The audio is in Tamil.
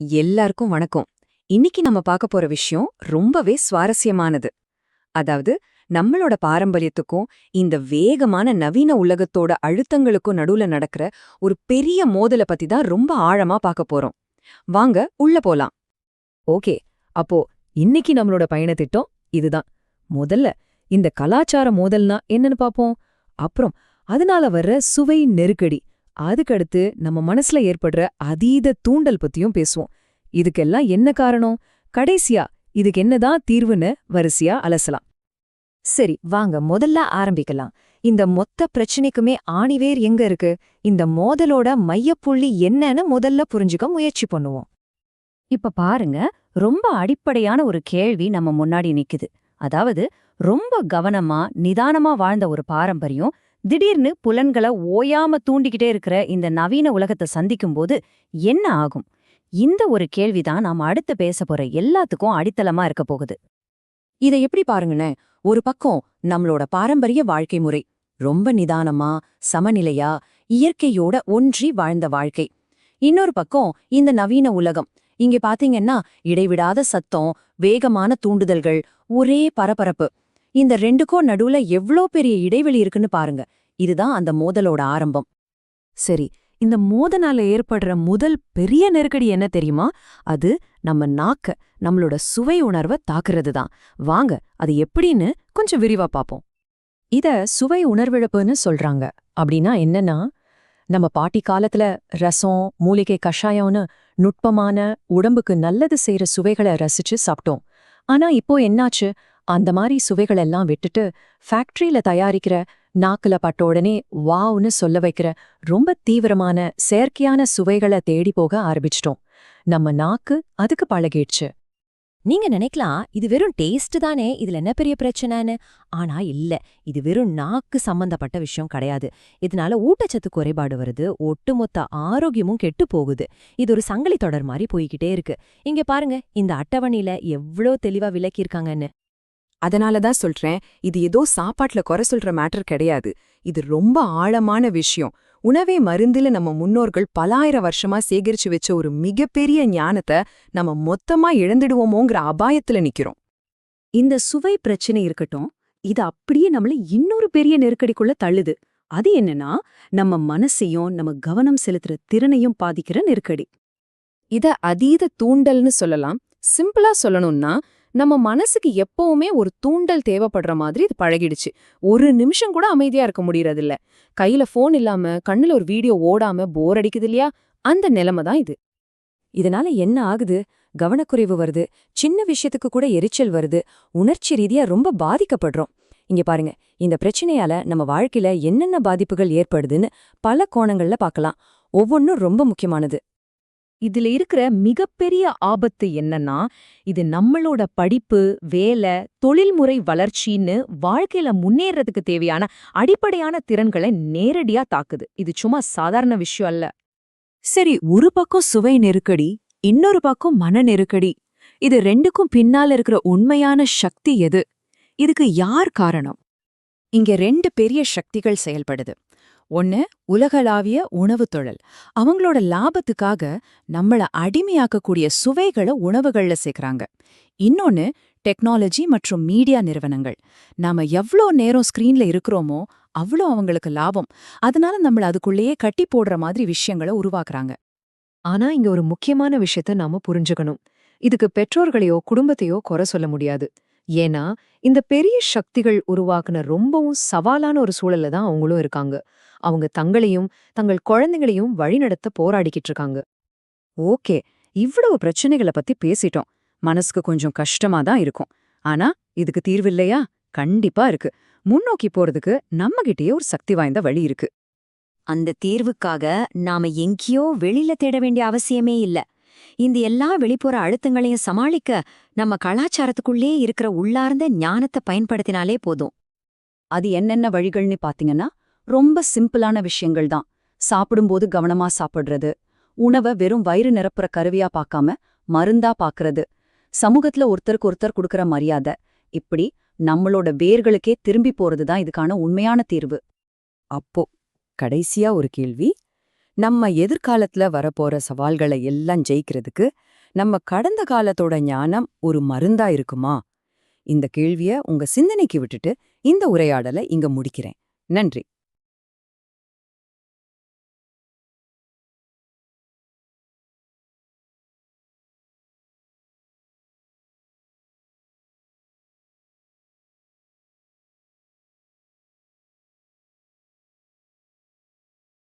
எல்லாருக்கும் வணக்கம். இன்னைக்கு நம்ம பார்க்க போற விஷயம் ரொம்பவே சுவாரஸ்யமானது. அதாவது நம்மளோட பாரம்பரியத்துக்கும் இந்த வேகமான நவீன உலகத்தோட அழுத்தங்களுக்கும் நடுவுல நடக்கிற ஒரு பெரிய மோதல பத்தி தான் ரொம்ப ஆழமா பார்க்க போறோம். வாங்க உள்ள போலாம். ஓகே அப்போ இன்னைக்கு நம்மளோட பயணத்திட்டம் இதுதான். முதல்ல இந்த கலாச்சார மோதல்னா என்னன்னு பாப்போம் அப்புறம் அதனால வர்ற சுவை நெருக்கடி. அதுக்கடுத்து நம்ம மனசுல ஏற்படுற அதீத தூண்டல் பத்தியும் பேசுவோம். இதுக்கெல்லாம் என்ன காரணம்? கடைசியா இதுக்கு என்னதான் தீர்வுன்னு வரிசையா அலசலாம். சரி வாங்க முதல்ல ஆரம்பிக்கலாம். இந்த மொத்த பிரச்சனைக்குமே ஆணிவேர் எங்க இருக்கு? இந்த மோதலோட மையப்புள்ளி என்னன்னு முதல்ல புரிஞ்சுக்க முயற்சி பண்ணுவோம். இப்ப பாருங்க ரொம்ப அடிப்படையான ஒரு கேள்வி நம்ம முன்னாடி நிக்குது. அதாவது ரொம்ப கவனமா நிதானமா வாழ்ந்த ஒரு பாரம்பரியம் திடீர்னு புலன்களை ஓயாம தூண்டிக்கிட்டே இருக்கிற இந்த நவீன உலகத்தை சந்திக்கும் போது என்ன ஆகும்? இந்த ஒரு கேள்விதான் நாம அடுத்து பேச போற எல்லாத்துக்கும் அடித்தளமா இருக்க போகுது. இதை எப்படி பாருங்கன்னு ஒரு பக்கம் நம்மளோட பாரம்பரிய வாழ்க்கை முறை ரொம்ப நிதானமா சமநிலையா இயற்கையோட ஒன்றி வாழ்ந்த வாழ்க்கை. இன்னொரு பக்கம் இந்த நவீன உலகம். இங்க பாத்தீங்கன்னா இடைவிடாத சத்தம் வேகமான தூண்டுதல்கள் ஒரே பரபரப்பு. இந்த ரெண்டுக்கும் நடுவுல எவ்ளோ பெரிய இடைவெளி இருக்குன்னு பாருங்க. இதுதான் அந்த மோதலோட ஆரம்பம். சரி இந்த மோதனால ஏற்படுற முதல் பெரிய நெருக்கடி என்ன தெரியுமா? அது நம்ம நாக்க நம்மளோட சுவை உணர்வை தாக்குறது தான் வாங்க அது எப்படின்னு கொஞ்சம் விரிவா பாப்போம். இத சுவை உணர்விழப்புன்னு சொல்றாங்க. அப்படின்னா என்னன்னா நம்ம பாட்டி காலத்துல ரசம் மூலிகை கஷாயம்னு நுட்பமான உடம்புக்கு நல்லது செய்யற சுவைகளை ரசிச்சு சாப்பிட்டோம். ஆனா இப்போ என்னாச்சு? அந்த மாதிரி சுவைகளெல்லாம் விட்டுட்டு ஃபேக்டரியில தயாரிக்கிற நாக்குல பட்ட உடனே வாவ்னு சொல்ல வைக்கிற ரொம்ப தீவிரமான செயற்கையான சுவைகளை தேடி போக ஆரம்பிச்சிட்டோம். நம்ம நாக்கு அதுக்கு பழகிடுச்சு. நீங்க நினைக்கலாம் இது வெறும் டேஸ்ட் தானே இதுல என்ன பெரிய பிரச்சனைன்னு. ஆனா இல்ல இது வெறும் நாக்கு சம்பந்தப்பட்ட விஷயம் கிடையாது. இதனால ஊட்டச்சத்து குறைபாடு வருது ஒட்டுமொத்த ஆரோக்கியமும் கெட்டு போகுது. இது ஒரு சங்கிலி தொடர் மாதிரி போய்கிட்டே இருக்கு. இங்க பாருங்க இந்த அட்டவணையில எவ்ளோ தெளிவா விளக்கியிருக்காங்கன்னு. அதனால தான் சொல்றேன் இது ஏதோ சாப்பாட்ல குறை சொல்ற மேட்டர் கிடையாது. இது ரொம்ப ஆழமான விஷயம். உணவே மருந்துல நம்ம முன்னோர்கள் பலாயிரம் வருஷமா சேகரிச்சு வச்ச ஒரு மிகப்பெரிய ஞானத்தை நம்ம மொத்தமா இழந்துடுவோமோங்கிற அபாயத்துல நிக்கிறோம். இந்த சுவை பிரச்சனை இருக்கட்டும் இது அப்படியே நம்மள இன்னொரு பெரிய நெருக்கடிக்குள்ள தள்ளுது. அது என்னன்னா நம்ம மனசையும் நம்ம கவனம் செலுத்துற திறனையும் பாதிக்கிற நெருக்கடி. இத அதீத தூண்டல்னு சொல்லலாம். சிம்பிளா சொல்லணும்னா நம்ம மனசுக்கு எப்பவுமே ஒரு தூண்டல் தேவைப்படுற மாதிரி இது பழகிடுச்சு. ஒரு நிமிஷம் கூட அமைதியா இருக்க முடியறதில்ல. கையில ஃபோன் இல்லாம கண்ணுல ஒரு வீடியோ ஓடாம போர் அடிக்குது இல்லையா? அந்த நிலைமை தான் இது. இதனால என்ன ஆகுது? கவனக்குறைவு வருது. சின்ன விஷயத்துக்கு கூட எரிச்சல் வருது. உணர்ச்சி ரீதியா ரொம்ப பாதிக்கப்படுறோம். இங்க பாருங்க. இந்த பிரச்சனையால நம்ம வாழ்க்கையில என்னென்ன பாதிப்புகள் ஏற்படுதுன்னு பல கோணங்கள்ல பார்க்கலாம். ஒவ்வொன்றும் ரொம்ப முக்கியமானது. இதுல இருக்கிற மிகப்பெரிய ஆபத்து என்னன்னா இது நம்மளோட படிப்பு வேலை தொழில்முறை வளர்ச்சின்னு வாழ்க்கையில முன்னேறதுக்கு தேவையான அடிப்படையான திறன்களை நேரடியா தாக்குது. இது சும்மா சாதாரண விஷயம் அல்ல. சரி ஒரு பக்கம் சுவை நெருக்கடி இன்னொரு பக்கம் மன நெருக்கடி. இது ரெண்டுக்கும் பின்னால இருக்கிற உண்மையான சக்தி எது? இதுக்கு யார் காரணம்? இங்க ரெண்டு பெரிய சக்திகள் செயல்படுது. ஒன்னு உலகளாவிய உணவுத் தொழில். அவங்களோட லாபத்துக்காக நம்மள அடிமையாக்கக்கூடிய சுவைகளை உணவுகள்ல சேர்க்கறாங்க. இன்னொன்னு டெக்னாலஜி மற்றும் மீடியா நிறுவனங்கள். நாம எவ்ளோ நேரம் ஸ்கிரீன்ல இருக்கிறோமோ அவ்வளோ அவங்களுக்கு லாபம். அதனால நம்மள அதுக்குள்ளேயே கட்டி போடுற மாதிரி விஷயங்களை உருவாக்குறாங்க. ஆனா இங்க ஒரு முக்கியமான விஷயத்த நாம புரிஞ்சுக்கணும். இதுக்கு பெற்றோர்களையோ குடும்பத்தையோ குறை சொல்ல முடியாது. ஏன்னா இந்த பெரிய சக்திகள் உருவாக்குன ரொம்பவும் சவாலான ஒரு சூழல்ல தான் அவங்களும் இருக்காங்க. அவங்க தங்களையும் தங்கள் குழந்தைகளையும் வழிநடத்த போராடிக்கிட்டு இருக்காங்க. ஓகே இவ்வளவு பிரச்சனைகளை பத்தி பேசிட்டோம். மனசுக்கு கொஞ்சம் கஷ்டமா தான் இருக்கும். ஆனா இதுக்கு தீர்வு இல்லையா? கண்டிப்பா இருக்கு. முன்னோக்கி போறதுக்கு நம்மகிட்டயே ஒரு சக்தி வாய்ந்த வழி இருக்கு. அந்த தீர்வுக்காக நாம எங்கேயோ வெளியில தேட வேண்டிய அவசியமே இல்ல. இந்த எல்லா வெளிப்புற அழுத்தங்களையும் சமாளிக்க நம்ம கலாச்சாரத்துக்குள்ளே இருக்கிற உள்ளார்ந்த ஞானத்தை பயன்படுத்தினாலே போதும். அது என்னென்ன வழிகள்னு பாத்தீங்கன்னா ரொம்ப சிம்பிளான விஷயங்கள் தான். சாப்பிடும்போது கவனமா சாப்பிடுறது. உணவை வெறும் வயிறு நிரப்புற கருவியா பார்க்காம மருந்தா பாக்குறது சமூகத்துல ஒருத்தருக்கு ஒருத்தர் கொடுக்கற மரியாதை. இப்படி நம்மளோட வேர்களுக்கே திரும்பி போறது தான் இதுக்கான உண்மையான தீர்வு. அப்போ கடைசியா ஒரு கேள்வி. நம்ம எதிர்காலத்துல வரப்போற சவால்களை எல்லாம் ஜெயிக்கிறதுக்கு நம்ம கடந்த காலத்தோட ஞானம் ஒரு மருந்தா இருக்குமா? இந்த கேள்விய உங்க சிந்தனைக்கு விட்டுட்டு இந்த உரையாடலை இங்க முடிக்கிறேன். நன்றி.